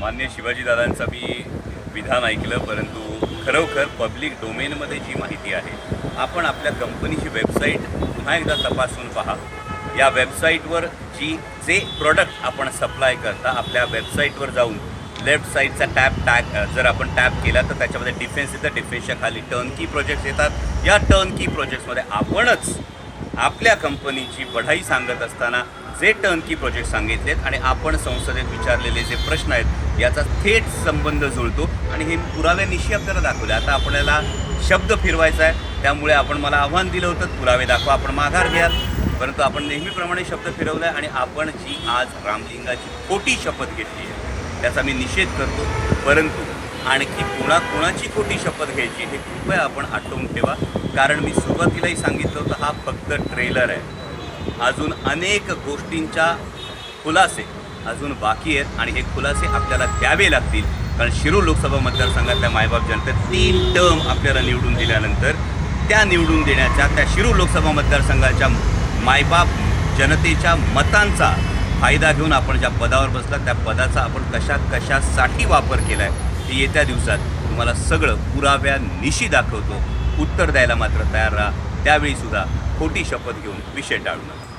मान्य शिवाजीदादांचं मी विधान ऐकलं परंतु खरोखर पब्लिक डोमेनमध्ये जी माहिती आहे आपण आपल्या कंपनीची वेबसाईट पुन्हा एकदा तपासून पहा. या वेबसाईटवर जी जे प्रॉडक्ट आपण सप्लाय करता आपल्या वेबसाईटवर जाऊन लेफ्ट साईडचा टॅप टॅग जर आपण टॅप केला तर त्याच्यामध्ये डिफेन्स येतं डिफेन्सच्या खाली टर्न की प्रोजेक्ट्स येतात. या टर्न की प्रोजेक्ट्समध्ये आपणच आपल्या कंपनीची बढाई सांगत असताना जे टर्न की प्रोजेक्ट सांगितलेत आणि आपण संसदेत विचारलेले जे प्रश्न आहेत याचा थेट संबंध जुळतो आणि हे पुराव्यानिशी आपल्याला दाखवले. आता आपल्याला शब्द फिरवायचा आहे त्यामुळे आपण मला आव्हान दिलं होतं पुरावे दाखवा आपण माघार घ्याल. परंतु आपण नेहमीप्रमाणे शब्द फिरवला आहे आणि आपण जी आज रामलिंगाची खोटी शपथ घेतली आहे त्याचा मी निषेध करतो. परंतु आणखी कोणा कोणाची खोटी शपथ घ्यायची हे कृपया आपण आठवून ठेवा. कारण मी सुरुवातीलाही सांगितलं होतं हा फक्त ट्रेलर आहे. अजून अनेक गोष्टींच्या खुलासे अजून बाकी आहेत आणि हे खुलासे आपल्याला द्यावे लागतील. कारण शिरूर लोकसभा मतदारसंघातल्या मायबाप जनतेत तीन टर्म आपल्याला निवडून दिल्यानंतर त्या निवडून देण्याच्या त्या शिरूर लोकसभा मतदारसंघाच्या मायबाप जनतेच्या मतांचा फायदा घेऊन आपण ज्या पदावर बसला त्या पदाचा आपण कशा कशासाठी वापर केला आहे ते येत्या दिवसात तुम्हाला सगळं पुराव्या निशी दाखवतो. उत्तर द्यायला मात्र तयार राहा. त्यावेळीसुद्धा खोटी शपथ घेऊन विषय टाळू नका